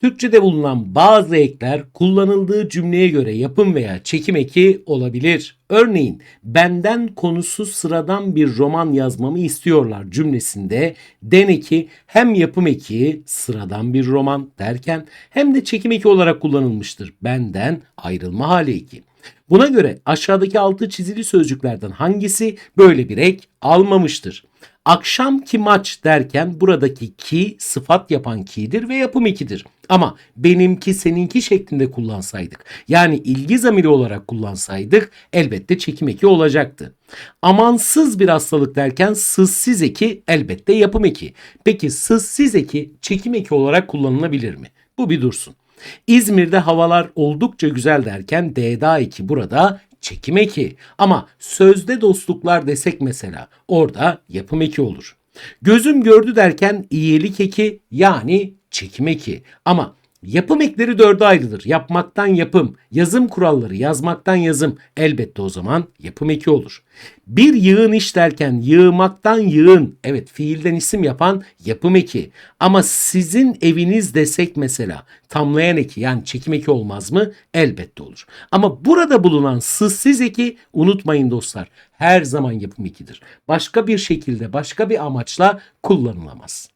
Türkçede bulunan bazı ekler kullanıldığı cümleye göre yapım veya çekim eki olabilir. Örneğin benden konusu sıradan bir roman yazmamı istiyorlar cümlesinde den eki hem yapım eki sıradan bir roman derken hem de çekim eki olarak kullanılmıştır. Benden ayrılma hali eki. Buna göre aşağıdaki altı çizili sözcüklerden hangisi böyle bir ek almamıştır? Akşamki maç derken buradaki ki sıfat yapan ki'dir ve yapım ekidir. Ama benimki seninki şeklinde kullansaydık yani ilgi zamiri olarak kullansaydık elbette çekim eki olacaktı. Amansız bir hastalık derken sızsiz eki elbette yapım eki. Peki sızsiz eki çekim eki olarak kullanılabilir mi? Bu bir dursun. İzmir'de havalar oldukça güzel derken D'da eki burada çekim eki. Ama sözde dostluklar desek mesela orada yapım eki olur. Gözüm gördü derken iyilik eki yani çekim eki. Ama yapım ekleri dörde ayrılır. Yapmaktan yapım, yazım kuralları, yazmaktan yazım. Elbette o zaman yapım eki olur. Bir yığın iş derken yığmaktan yığın. Evet fiilden isim yapan yapım eki. Ama sizin eviniz desek mesela tamlayan eki yani çekim eki olmaz mı? Elbette olur. Ama burada bulunan sızsız eki unutmayın dostlar. Her zaman yapım ekidir. Başka bir şekilde başka bir amaçla kullanılamaz.